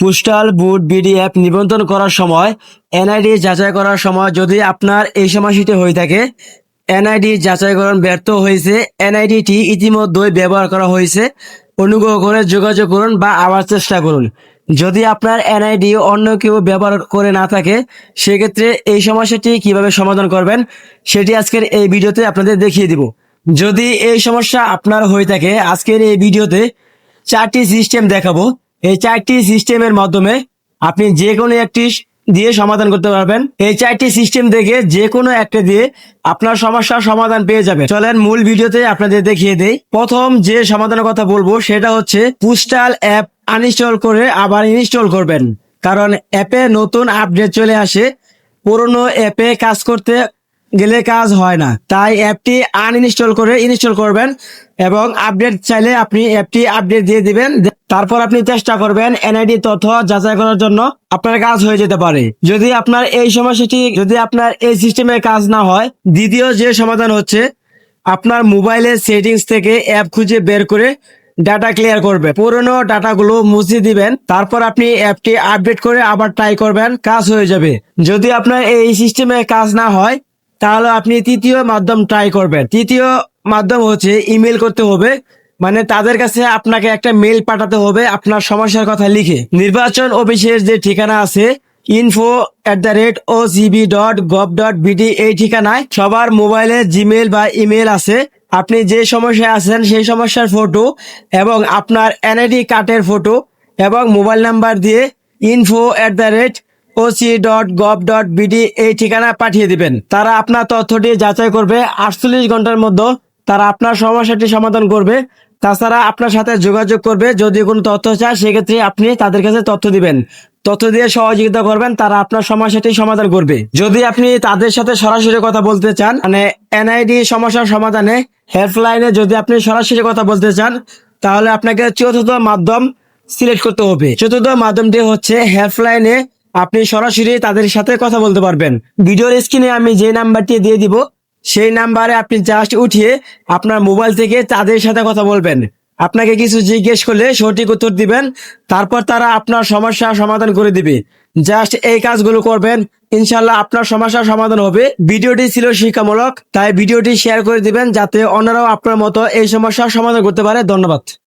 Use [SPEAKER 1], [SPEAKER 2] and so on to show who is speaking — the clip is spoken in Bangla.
[SPEAKER 1] পোস্টাল বুট বিডি অ্যাপ নিবন্ধন করার সময় এনআইডি যাচাই করার সময় যদি আপনার এই সমস্যাটি হয়ে থাকে এনআইডি যাচাইকরণ ব্যর্থ হয়েছে এনআইডিটি ইতিমধ্যেই ব্যবহার করা হয়েছে। অনুগ্রহ করে যোগাযোগ করুন বা আবার চেষ্টা করুন। যদি আপনার এনআইডি অন্য কেউ ব্যবহার করে না থাকে, সেক্ষেত্রে এই সমস্যাটি কীভাবে সমাধান করবেন, সেটি আজকের এই ভিডিওতে আপনাদের দেখিয়ে দিব। যদি এই সমস্যা আপনার হয়ে থাকে, আজকের এই ভিডিওতে চারটি সিস্টেম দেখাবো। এই চারটি সিস্টেমের মাধ্যমে আপনি যে কোনো একটি দিয়ে সমাধান করতে পারবেন। এই চারটি সিস্টেম দেখে যে কোনো একটা দিয়ে আপনার সমস্যার সমাধান পেয়ে যাবে চলেন মূল ভিডিওতে আপনাদের দেখিয়ে দেই। প্রথম যে সমাধানের কথা বলব সেটা হচ্ছে পুস্টাল অ্যাপ আনইনস্টল করে আবার ইনস্টল করবেন। কারণ অ্যাপে নতুন আপডেট চলে আসে। পুরনো অ্যাপে কাজ করতে গেলে কাজ হয় না। তাই অ্যাপটি আনইনস্টল করে ইনস্টল করবেন এবং আপডেট চাইলে আপনি অ্যাপটি আপডেট দিয়ে দিবেন। তারপর আপনি চেষ্টা করবেন এনআইডি তথ্য যাচাই করার জন্য আপনার কাজ হয়ে যেতে পারে। যদি আপনার এই সমস্যাটি, যদি আপনার এই সিস্টেমে কাজ না হয়, দ্বিতীয় যে সমাধান হচ্ছে, আপনার মোবাইলের সেটিংস থেকে অ্যাপ খুঁজে বের করে ডাটা ক্লিয়ার করবে। পুরনো ডাটাগুলো মুছে দিবেন। তারপর আপনি অ্যাপটি আপডেট করে আবার ট্রাই করবেন, কাজ হয়ে যাবে। যদি আপনার এই সিস্টেমে কাজ না হয় তাহলে আপনি তৃতীয় মাধ্যম ট্রাই করবেন। তৃতীয় মাধ্যম হচ্ছে ইমেল করতে হবে। মানে তাদের কাছে আপনাকে একটা মেল পাঠাতে হবে, আপনার সমস্যার কথা লিখে। নির্বাচন অফিসের যে ঠিকানা আছে info at the rate O GB dot gov dot BD এই ঠিকানায় সবার মোবাইলে জিমেল বা ইমেল আছে। আপনি যে সমস্যায় আছেন, সেই সমস্যার ফটো এবং আপনার এনআইডি কার্ডের ফটো এবং মোবাইল নাম্বার দিয়ে info at the rate OC dot gov dot BD এই ঠিকানা পাঠিয়ে দিবেন। তারা আপনার তথ্যটি যাচাই করবে। আটচল্লিশ ঘণ্টার মধ্যে তারা আপনার সমস্যাটি সমাধান করবে। তাছাড়া আপনার সাথে যোগাযোগ করবে। যদি কোনো তথ্য চায়, সেক্ষেত্রে আপনি তাদের কাছে তথ্য দিবেন। তথ্য দিয়ে সহযোগিতা করবেন, তারা আপনার সমস্যাটি সমাধান করবে। যদি আপনি তাদের সাথে সরাসরি কথা বলতে চান মানে এনআইডি সমস্যার সমাধানে হেল্পলাইনে যদি আপনি সরাসরি কথা বলতে চান, তাহলে আপনাকে চতুর্থ মাধ্যম সিলেক্ট করতে হবে। চতুর্থ মাধ্যমটি হচ্ছে হেল্পলাইনে আপনি সরাসরি তাদের সাথে কথা বলতে পারবেন। ভিডিওর স্ক্রিনে আমি যে নাম্বারটি দিয়ে দিব, সেই নাম্বারে আপনি জাস্ট উঠিয়ে আপনার মোবাইল থেকে তাদের সাথে কথা বলবেন। আপনাকে কিছু জিজ্ঞেস করলে সঠিক উত্তর দিবেন, তারপর তারা আপনার সমস্যা সমাধান করে দিবে। জাস্ট এই কাজগুলো করবেন ইনশাল্লাহ আপনার সমস্যার সমাধান হবে। ভিডিওটি ছিল শিক্ষামূলক, তাই ভিডিওটি শেয়ার করে দিবেন, যাতে অন্যরাও আপনার মতো এই সমস্যার সমাধান করতে পারে। ধন্যবাদ।